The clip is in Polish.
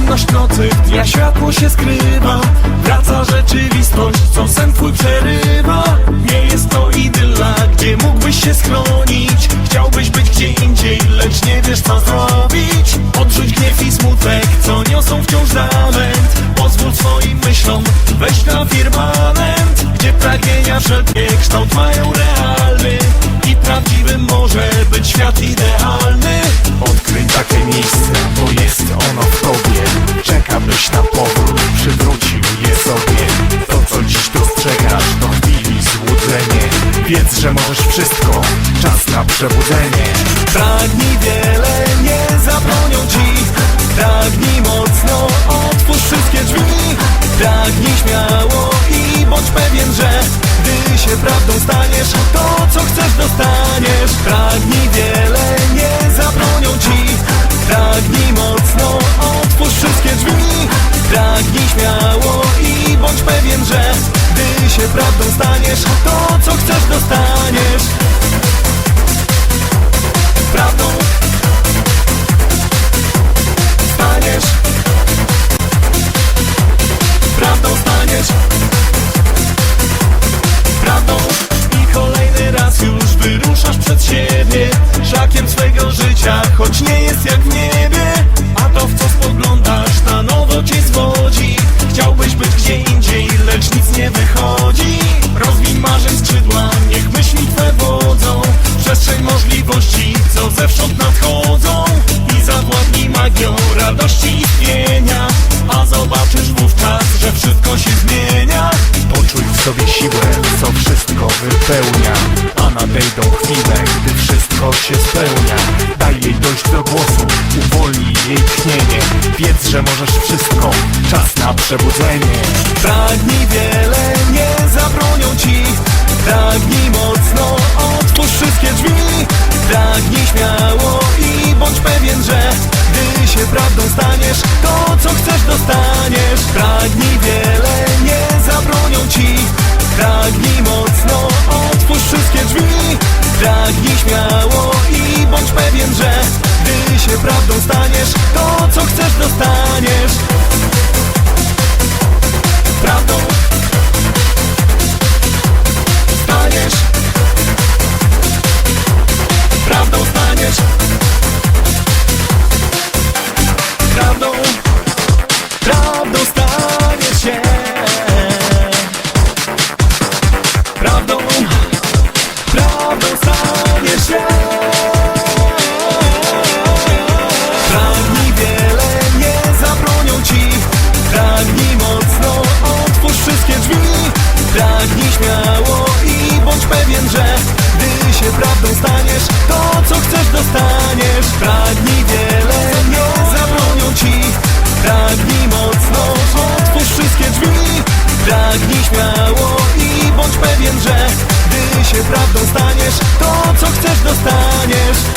deszcz nocy, dnia światło się skrywa. Wraca rzeczywistość, co sen twój przerywa. Nie jest to idylla, gdzie mógłbyś się schronić. Chciałbyś być gdzie indziej, lecz nie wiesz co zrobić. Odrzuć gniew i smutek, co niosą wciąż zamęt. Pozwól swoim myślom wejść na firmament Gdzie pragnienia wszelkie kształt mają realny Wiedz, że możesz wszystko, czas na przebudzenie. Pragnij wiele, nie zabronią ci. Pragnij mocno, otwórz wszystkie drzwi. Pragnij śmiało i bądź pewien, że Gdy się prawdą staniesz, to co chcesz dostaniesz. Pragnij wiele, choć nie jest jak w niebie A to w co spoglądasz na nowo cię zwodzi. Chciałbyś być gdzie indziej, lecz nic nie wychodzi. Rozwij marzeń skrzydła, niech myśli twe wodzą. Przestrzeń możliwości, co zewsząd nadchodzą. I zawładnij magią radości istnienia. A zobaczysz wówczas, że wszystko się zmienia. Poczuj w sobie siłę, co wszystko wypełnia. A nadejdą chwile, gdy wszystko się spełnia dojść do głosu Uwolnij jej tchnienie Wiedz, że możesz wszystko Czas na przebudzenie. Pragnij wiele, nie zabronią ci. Pragnij mocno, otwórz wszystkie drzwi. Pragnij śmiało i bądź pewien, że Gdy się prawdą staniesz, to co chcesz dostaniesz. Pragnij wiele, nie zabronią ci. Pragnij mocno, otwórz wszystkie drzwi. Pragnij śmiało i bądź pewien, że prawdą staniesz To co chcesz dostaniesz. że gdy się prawdą staniesz To co chcesz dostaniesz. Pragnij wiele, nie zabronią ci. Pragnij mocno, otwórz wszystkie drzwi. Pragnij śmiało i bądź pewien, że Gdy się prawdą staniesz To co chcesz dostaniesz.